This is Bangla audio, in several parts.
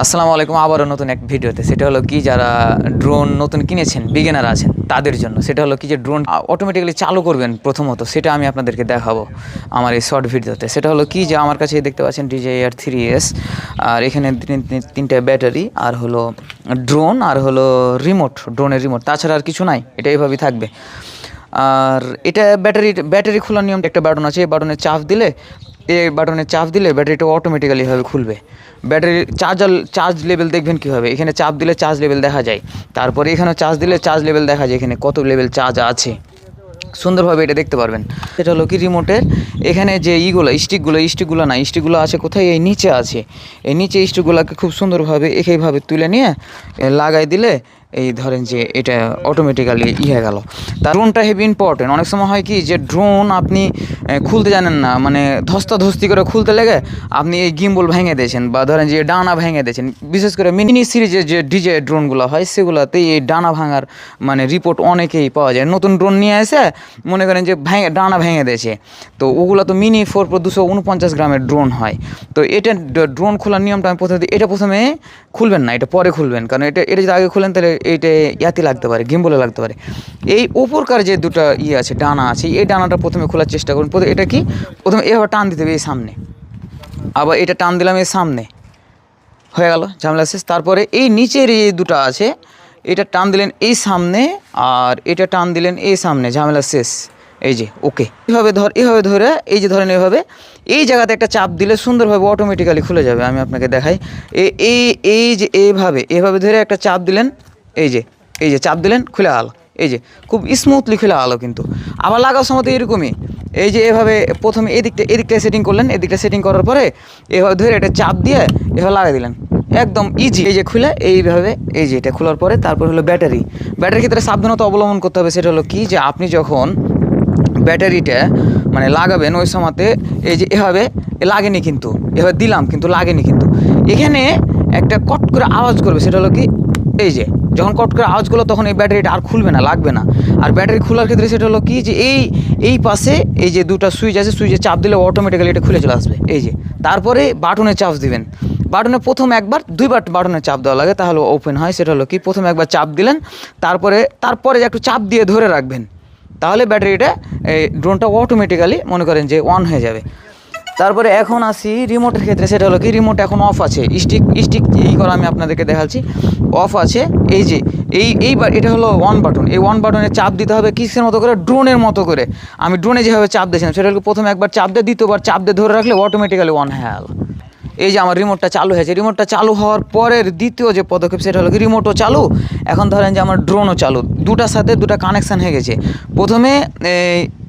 আসসালামু আলাইকুম, আবারও নতুন এক ভিডিওতে। সেটা হলো কি, যারা ড্রোন নতুন কিনেছেন বিগিনার আছেন, তাদের জন্য। সেটা হলো কি যে ড্রোন অটোমেটিক্যালি চালু করবেন প্রথমত, সেটা আমি আপনাদেরকে দেখাবো আমার এই শর্ট ভিডিওতে। সেটা হলো কি যে, আমার কাছে দেখতে পাচ্ছেন ডিজে এয়ার থ্রি এস আর এখানে তিন- তিন- তিনটে ব্যাটারি, আর হলো ড্রোন আর হলো রিমোট ড্রোনের রিমোট তাছাড়া আর কিছু নাই, এটা এইভাবেই থাকবে। আর এটা ব্যাটারি ব্যাটারি খোলার নিয়ম একটা বাটন আছে, এই বাটনে চাপ দিলে এই বাটনে চাপ দিলে ব্যাটারিটা অটোমেটিক্যালি ভাবে খুলবে। ব্যাটারি চার্জার চার্জ লেভেল দেখবেন কীভাবে এখানে চাপ দিলে চার্জ লেভেল দেখা যায়। তারপরে এখানে চার্জ দিলে চার্জ লেভেল দেখা যায় এখানে কত লেভেল চার্জ আছে। সুন্দরভাবে এটা দেখতে পারবেন। এটা হলো কি রিমোটের এখানে যে ইগুলো স্টিকগুলো স্টিকগুলো না স্টিকগুলো আছে কোথায়? এই নিচে আছে। এই নিচে স্টিকগুলোকে খুব সুন্দরভাবে একইভাবে তুলে নিয়ে এ, লাগাই দিলে এই ধরেন যে এটা অটোমেটিক্যালি ইয়ে গেল। তার ড্রোনটা হেভি ইম্পর্টেন্ট অনেক সময় হয় কি যে ড্রোন আপনি খুলতে জানেন না মানে ধস্তাধস্তি করে খুলতে লেগে আপনি এই গিম্বল ভেঙে দিয়েছেন বা ধরেন যে ডানা ভেঙে দিয়েছেন। বিশেষ করে মিনি সিরিজের যে ডিজে ড্রোনগুলো হয় সেগুলোতে এই ডানা ভাঙার মানে রিপোর্ট অনেকেই পাওয়া যায়। নতুন ড্রোন নিয়ে এসে মনে করেন যে ভেঙে, ডানা ভেঙে দিয়েছে। তো ওগুলো তো মিনি ফোর প্রো দুশো উনপঞ্চাশ গ্রামের ড্রোন হয়। তো এটা ড্রোন খোলার নিয়মটা আমি প্রথমে, এটা প্রথমে খুলবেন না, এটা পরে খুলবেন। কারণ এটা এটা যদি আগে খুলেন তাহলে এইটা ইয়াতে লাগতে পারে, গিম্বলে লাগতে পারে। এই উপরকার যে দুটো ইয়ে আছে, ডানা আছে, এই ডানাটা প্রথমে খোলার চেষ্টা করুন। প্রথমে এটা কি? প্রথমে এভাবে টান দিতে হবে এই সামনে। আবার এটা টান দিলাম এই সামনে। হয়ে গেল, ঝামেলা শেষ। তারপরে এই নিচের এই দুটো আছে, এটা টান দিলেন এই সামনে আর এটা টান দিলেন এই সামনে, ঝামেলা শেষ। এই যে, ওকে। এভাবে ধর, এভাবে ধরে, এই যে ধরেন এভাবে, এই জায়গাতে একটা চাপ দিলে সুন্দরভাবে অটোমেটিক্যালি খুলে যাবে। আমি আপনাকে দেখাই এই এই যে এইভাবে এভাবে ধরে একটা চাপ দিলেন এই যে এই যে চাপ দিলেন, খুলে গেল এই যে, খুব স্মুথলি খুলে গেলো কিন্তু। আবার লাগার সময় তো এরকমই। এই যে এভাবে প্রথমে এদিকটা এদিকটা সেটিং করলেন, এদিকটা সেটিং করার পরে এভাবে ধরে এটা চাপ দিয়ে এভাবে লাগিয়ে দিলেন। একদম ইজি এই যে খুলে, এইভাবে, এই যে এটা খোলার পরে তারপর হলো ব্যাটারি ব্যাটারির ক্ষেত্রে সাবধানতা অবলম্বন করতে হবে, সেটা হলো কি যে আপনি যখন ব্যাটারিটা মানে লাগাবেন, ওই সময়তে এই যে এভাবে লাগেনি কিন্তু, এভাবে দিলাম কিন্তু, লাগেনি কিন্তু। এখানে একটা কট করে আওয়াজ করবে, সেটা হলো কি, এই যে যখন কট করে আওয়াজ করল, তখন এই ব্যাটারিটা আর খুলবে না, লাগবে না। আর ব্যাটারি খোলার ক্ষেত্রে সেটা হলো কি যে, এই এই পাশে এই যে দুটো সুইচ আছে, সুইচে চাপ দিলে অটোমেটিক্যালি এটা খুলে চলে আসবে। এই যে, তারপরে বাটনে চাপ দিবেন। বাটনে প্রথম একবার দুইবার বাটনে চাপ দেওয়া লাগে, তাহলে ওপেন হয়। সেটা হলো কি, প্রথম একবার চাপ দিলেন, তারপরে তারপরে একটু চাপ দিয়ে ধরে রাখবেন, তাহলে ব্যাটারিটা, এই ড্রোনটা অটোমেটিক্যালি মনে করেন যে অন হয়ে যাবে। তারপরে এখন আসি রিমোটের ক্ষেত্রে, সেটা হলো কি রিমোট এখন অফ আছে। স্টিক স্টিক এই করা আমি আপনাদেরকে দেখাচ্ছি। অফ আছে, এই যে, এই, এইবার এটা হলো ওয়ান বাটন এই ওয়ান বাটনে চাপ দিতে হবে কিসের মতো করে? ড্রোনের মতো করে। আমি ড্রোনে যেভাবে চাপ দিয়েছিলাম, সেটা হলো প্রথমে একবার চাপ দিয়ে, দ্বিতীয়বার চাপ দিয়ে ধরে রাখলে অটোমেটিক্যালি অন হয়ে গেল। এই যে আমার রিমোটটা চালু হয়েছে। রিমোটটা চালু হওয়ার পরের দ্বিতীয় যে পদক্ষেপ, সেটা হলো কি রিমোটও চালু। এখন ধরেন যে আমার ড্রোনও চালু। দুটার সাথে দুটা কানেকশান হয়ে গেছে। প্রথমে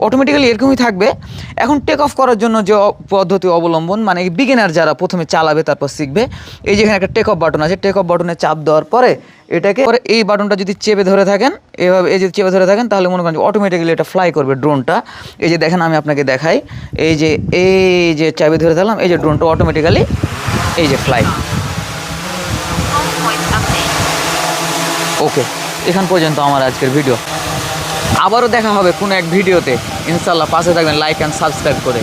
অটোমেটিক্যালি এরকমই থাকবে। এখন টেক অফ করার জন্য যে পদ্ধতি অবলম্বন মানে বিগিনার যারা প্রথমে চালাবে তারপর শিখবে এই যেখানে একটা টেক অফ বাটন আছে টেক অফ বাটনে চাপ দেওয়ার পরে এটাকে পরে এই বাটনটা যদি চেপে ধরে থাকেন এভাবে এই যদি চেপে ধরে থাকেন তাহলে মনে করেন অটোমেটিক্যালি এটা ফ্লাই করবে ড্রোনটা এই যে দেখেন আমি আপনাকে দেখাই এই যে এই যে চাবি ধরে থাকলাম এই যে ড্রোনটা অটোমেটিক্যালি এই যে ফ্লাই. ওকে এখান পর্যন্ত আমার আজকের ভিডিও আবারও দেখা হবে কোনো এক ভিডিওতে। ইনশাল্লাহ পাশে থাকবেন লাইক অ্যান্ড সাবস্ক্রাইব করে।